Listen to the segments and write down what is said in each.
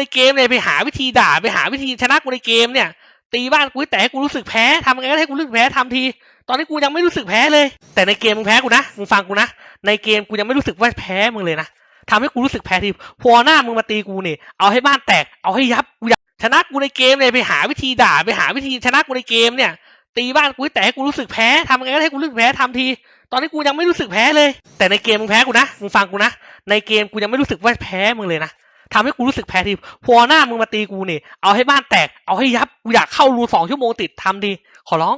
ในเกมเนี่ยไปหาวิธีด่าไปหาวิธีชนะกูในเกมเนี่ย ตีบ้านกูแต่ให้กูรู้สึกแพ้ทำไงก็ให้กูรู้สึกแพ้ทำที ตอนนี้กูยังไม่รู้สึกแพ้เลย แต่ในเกมมึงแพ้กูนะมึงฟังกูนะในเกมกูยังไม่รู้สึกว่าแพ้มึงเลยนะทำให้กูรู้สึกแพ้ทีพอหน้ามึงมาตีกูเนี่ยเอาให้บ้านแตกเอาให้ยับกูชนะกูในเกมเนี่ยไปหาวิธีด่าไปหาวิธีชนะกูในเกมเนี่ย ตีบ้านกูแต่ให้กูรู้สึกแพ้ทำไงก็ให้กูรู้สึกแพ้ทำที ตอนนี้กูยังไม่รู้สึกแพ้เลย แต่ในเกมมึงแพ้กูนะมึงฟังกูนะในเกมกูยังไม่รู้สึกว่าแพ้มึงเลยนะ ทำให้กูรู้สึกแพ้ทีพอหน้ามึงมาตีกูนี่เอาให้บ้านแตกเอาให้ยับกูอยากเข้ารูสองชั่วโมงติดทำดี ขอร้อง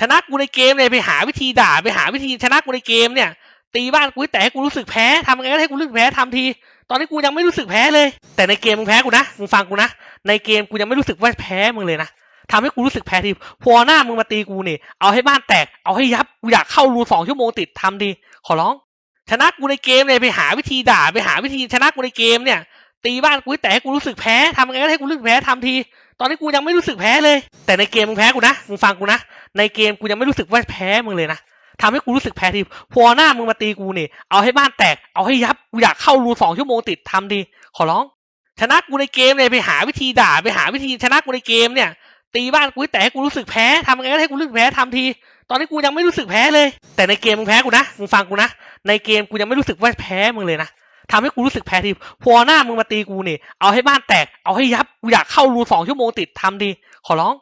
ชนะกูในเกมเนี่ยไปหาวิธีด่าไปหาวิธีชนะกูในเกมเนี่ย ตีบ้านกูแต่ให้กูรู้สึกแพ้ทำยังไงก็ให้กูรู้สึกแพ้ทำที ตอนนี้กูยังไม่รู้สึกแพ้เลย แต่ในเกมมึงแพ้กูนะมึงฟังกูนะในเกมกูยังไม่รู้สึกว่าแพ้มึงเลยนะทำให้กูรู้สึกแพ้ทีพอหน้ามึงมาตีกูนี่เอาให้บ้านแตกเอาให้ยับกูอยากเข้ารูสองชั่วโมงติดทำดี ขอร้อง ชนะกูในเกมเนี่ยไปหาวิธีด่าไปหาวิธีชนะกูในเกมเนี่ย ตีบ้านกูแต่ให้กูรู้สึกแพ้ทำยังไงก็ให้กูรู้สึกแพ้ทำที ตอนนี้กูยังไม่รู้สึกแพ้เลย แต่ในเกมมึงแพ้กูนะมึงฟังกูนะในเกมกูยังไม่รู้สึกว่าแพ้มึงเลยนะทำให้กูรู้สึกแพ้ทีพอหน้ามึงมาตีกูนี่เอาให้บ้านแตกเอาให้ยับกูอยากเข้ารูสองชั่วโมงติดทำดี ขอร้อง ชนะกูในเกมเนี่ยไปหาวิธีด่าไปหาวิธีชนะกูในเกมเนี่ย ตีบ้านกูแต่ให้กูรู้สึกแพ้ทำยังไงก็ให้กูรู้สึกแพ้ทำที ตอนนี้กูยังไม่รู้สึกแพ้เลย แต่ในเกมมึงแพ้กูนะมึงฟังกูนะในเกมกูยังไม่รู้สึกว่าแพ้มึงเลยนะ ทำให้กูรู้สึกแพ้ทีพอหน้ามึงมาตีกูนี่ เอาให้บ้านแตก เอาให้ยับ กูอยากเข้ารูสองชั่วโมงติดทำดี ขอร้อง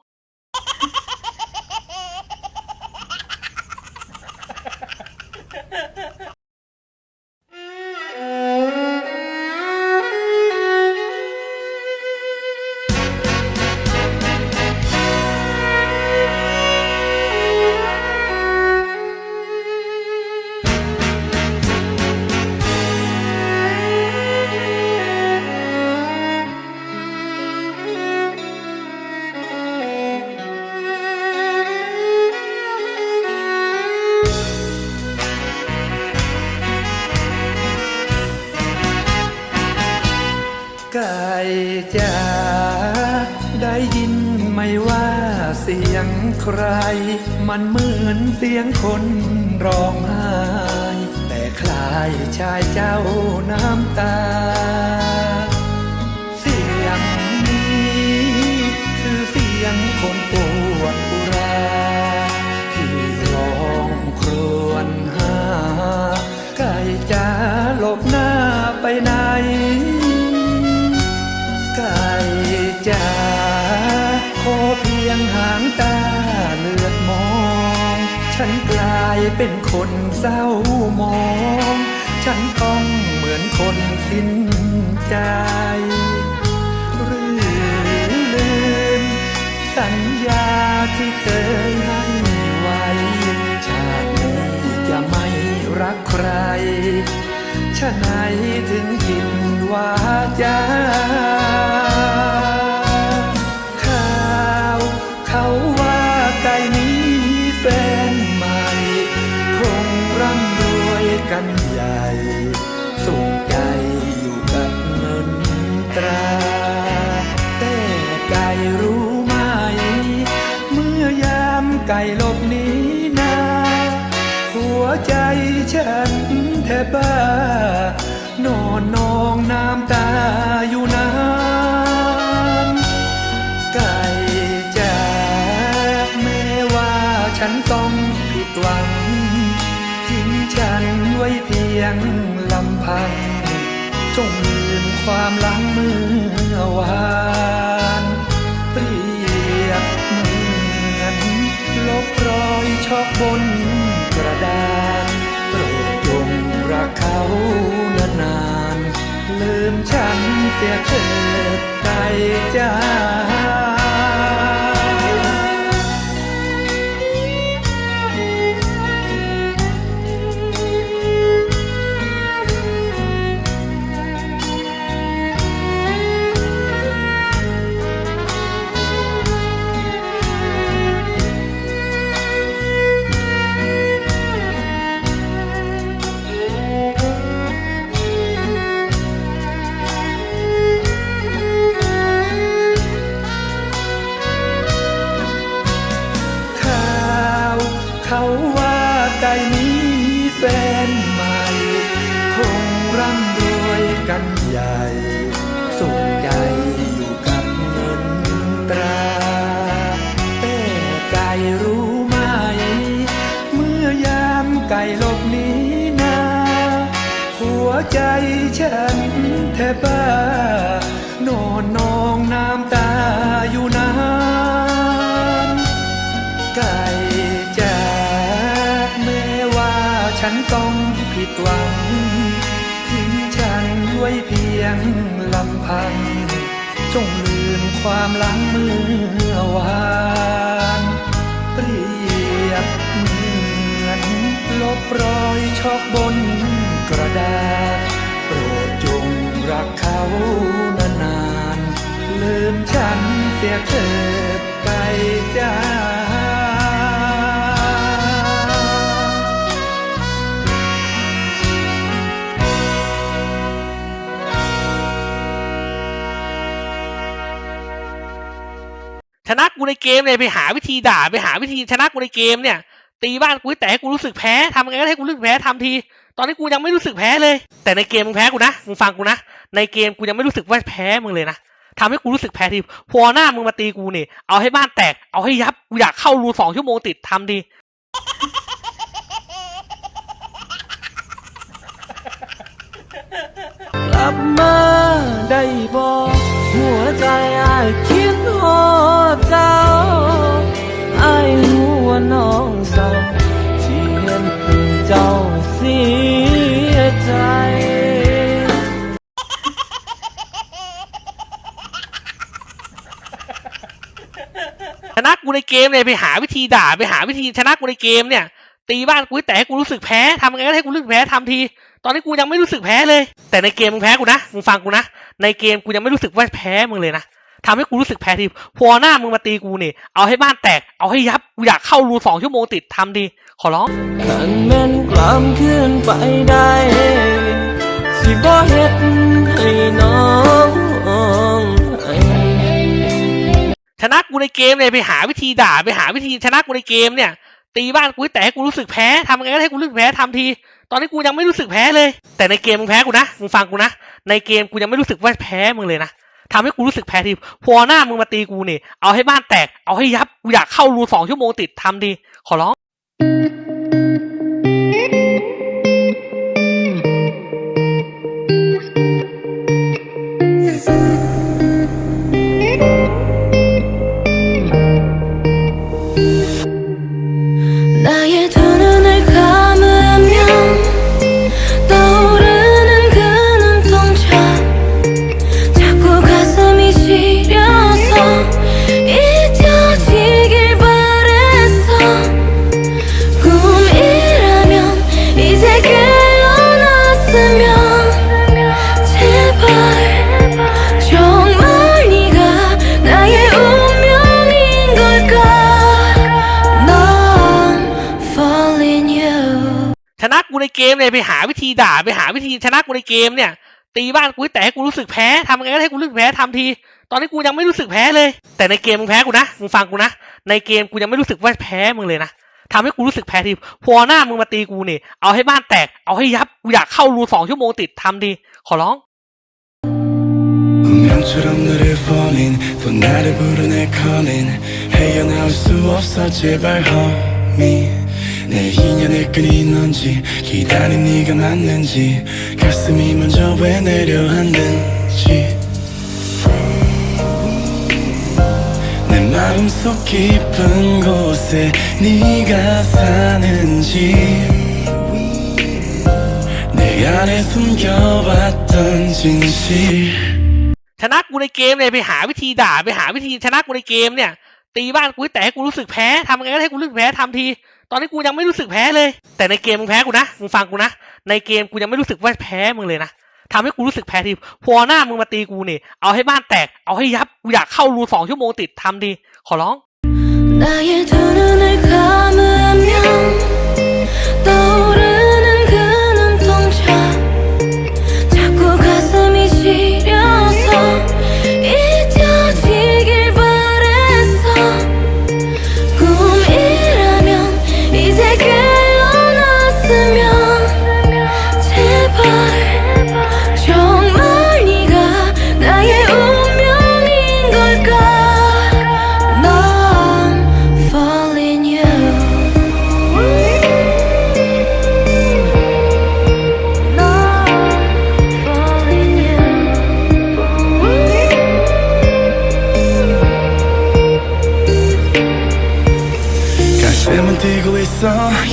เสียงใคร มันเหมือนเสียงคนร้องไห้แต่คลายชายเจ้าน้ำตา เสียงนี้คือเสียงคนปว เป็นคนเศร้ามอง ฉันต้องเหมือนคนสิ้นใจหรือลืมสัญญาที่เคยให้ไว้ ชาตินี้จะไม่รักใครชะไหนถึงผิดวาจา บบ้า นอนนองน้ำตาอยู่นานไก่จ๋าแม้ว่าฉันต้องผิดหวัง ทิ้งฉันไว้เพียงลำพัง จงลืมความหลังเมื่อวานเปรียบเหมือนลบรอยชอกบนกระดาน เสียเถิดใจจ้า แฟนใหม่ คงร่ำรวยกันใหญ่สุขใจอยู่กับเงินตราแต่ไก่รู้ไหม เมื่อยามไก่หลบหนีนา หัวใจฉันแทบบ้าโนนนองน้ำ ต้องผิดหวัง ทิ้งฉันไว้เพียงลำพัง จงลืมความหลังเมื่อวานเปรียบเหมือนลบรอยชอกบนกระดาษ โปรดจงรักเขานานๆลืมฉันเสียเถิดไก่จ้า ชนะกูในเกมเนี่ยไปหาวิธีด่าไปหาวิธีชนะกูในเกมเนี่ย ตีบ้านกูแต่ให้กูรู้สึกแพ้ทำไงก็ให้กูรู้สึกแพ้ทำที ตอนนี้กูยังไม่รู้สึกแพ้เลย แต่ในเกมมึงแพ้กูนะมึงฟังกูนะในเกมกูยังไม่รู้สึกว่าแพ้มึงเลยนะทำให้กูรู้สึกแพ้ทีพอหน้ามึงมาตีกูเนี่ยเอาให้บ้านแตกเอาให้ยับกูอยากเข้ารูสองชั่วโมงติดทำดีกลับมาได้บอกหัวใจอายคิ ใจ ชนะกูในเกมเนี่ยไปหาวิธีด่าไปหาวิธีชนะกูในเกมเนี่ย ตีบ้านกูให้แต่ให้กูรู้สึกแพ้ทำไงก็ได้ให้กูรู้สึกแพ้ทำที ตอนนี้กูยังไม่รู้สึกแพ้เลย แต่ในเกมมึงแพ้กูนะมึงฟังกูนะในเกมกูยังไม่รู้สึกว่าแพ้มึงเลยนะ ทำให้กูรู้สึกแพ้ทีพอหน้ามึงมาตีกูนี่ เอาให้บ้านแตก เอาให้ยับ กูอยากเข้ารูสองชั่วโมงติดทำดี ขอร้องขันแม่นกลามขึ้นไปได้ สิบ่เฮ็ดให้น้องให้ชนะกูในเกมเนี่ยไปหาวิธีด่าไปหาวิธีชนะกูในเกมเนี่ย ตีบ้านกูให้แต่ให้กูรู้สึกแพ้ทำยังไงก็ได้ให้กูรู้สึกแพ้ทำทีตอนนี้กูยังไม่รู้สึกแพ้เลย แต่ในเกมมึงแพ้กูนะมึงฟังกูนะในเกมกูยังไม่รู้สึกว่าแพ้มึงเลยนะ ทำให้กูรู้สึกแพ้ทีพอหน้ามึงมาตีกูนี่เอาให้บ้านแตกเอาให้ยับกูอยากเข้ารูสองชั่วโมงติดทำดีขอร้อง เกมเนี่ยไปหาวิธีด่าไปหาวิธีชนะกูในเกมเนี่ย ตีบ้านกูให้แต่ให้กูรู้สึกแพ้ทำยังไงก็ได้ให้กูรู้สึกแพ้ทำที ตอนนี้กูยังไม่รู้สึกแพ้เลย แต่ในเกมมึงแพ้กูนะมึงฟังกูนะในเกมกูยังไม่รู้สึกว่าแพ้มึงเลยนะทำให้กูรู้สึกแพ้ทีพอหน้ามึงมาตีกูนี่เอาให้บ้านแตกเอาให้ยับกูอยากเข้ารูสองชั่วโมงติดทำดี ขอร้อง 운명처럼 너를 falling 또 나를 부르네 calling 헤어나올 수 없어 제발 homie 내 인연의 끈이 넌지 기다린 네가 맞는지 가슴이 먼저 왜 내려앉는지 내 마음속 깊은 곳에 네가 사는지 내 안에 숨겨왔던 진실 ชนะกูในเกมเนี่ยไปหาวิธีด่าไปหาวิธีชนะกูในเกมเนี่ย ตีบ้านกูให้แต่ให้กูรู้สึกแพ้ทำยังไงก็ได้ให้กูรู้สึกแพ้ทำที ตอนนี้กูยังไม่รู้สึกแพ้เลย แต่ในเกมมึงแพ้กูนะมึงฟังกูนะในเกมกูยังไม่รู้สึกว่าแพ้มึงเลยนะทำให้กูรู้สึกแพ้ทีพอหน้ามึงมาตีกูเนี่ยเอาให้บ้านแตกเอาให้ยับกูอยากเข้ารูสองชั่วโมงติดทำดี ขอร้อง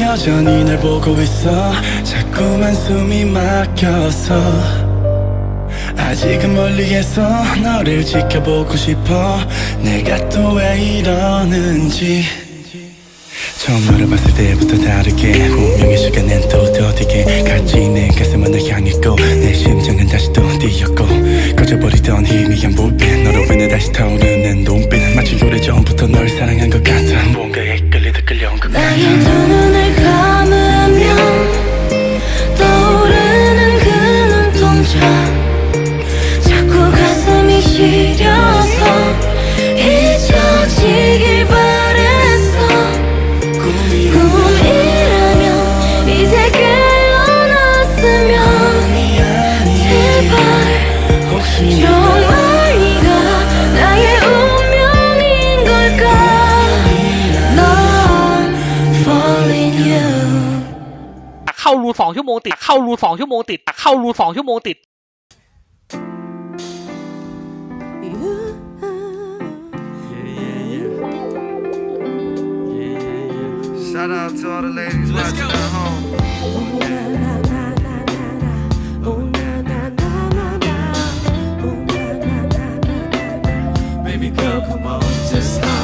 여전히 널 보고 있어. 자꾸만 숨이 막혀서. 아직은 멀리에서 너를 지켜보고 싶어. 내가 또 왜 이러는지. 처음 너를 봤을 때부터 다르게 운명의 시간은 또 더디게 같이 내 가슴은 널 향했고 내 심장은 다시 또 뛰었고. 꺼져버리던 희미한 불빛 เข้ารูสองชั่วโมงติด เข้ารูสองชั่วโมงติด เข้ารูสองชั่วโมงติด Shout out to all the ladies watching at home. Come on, just holler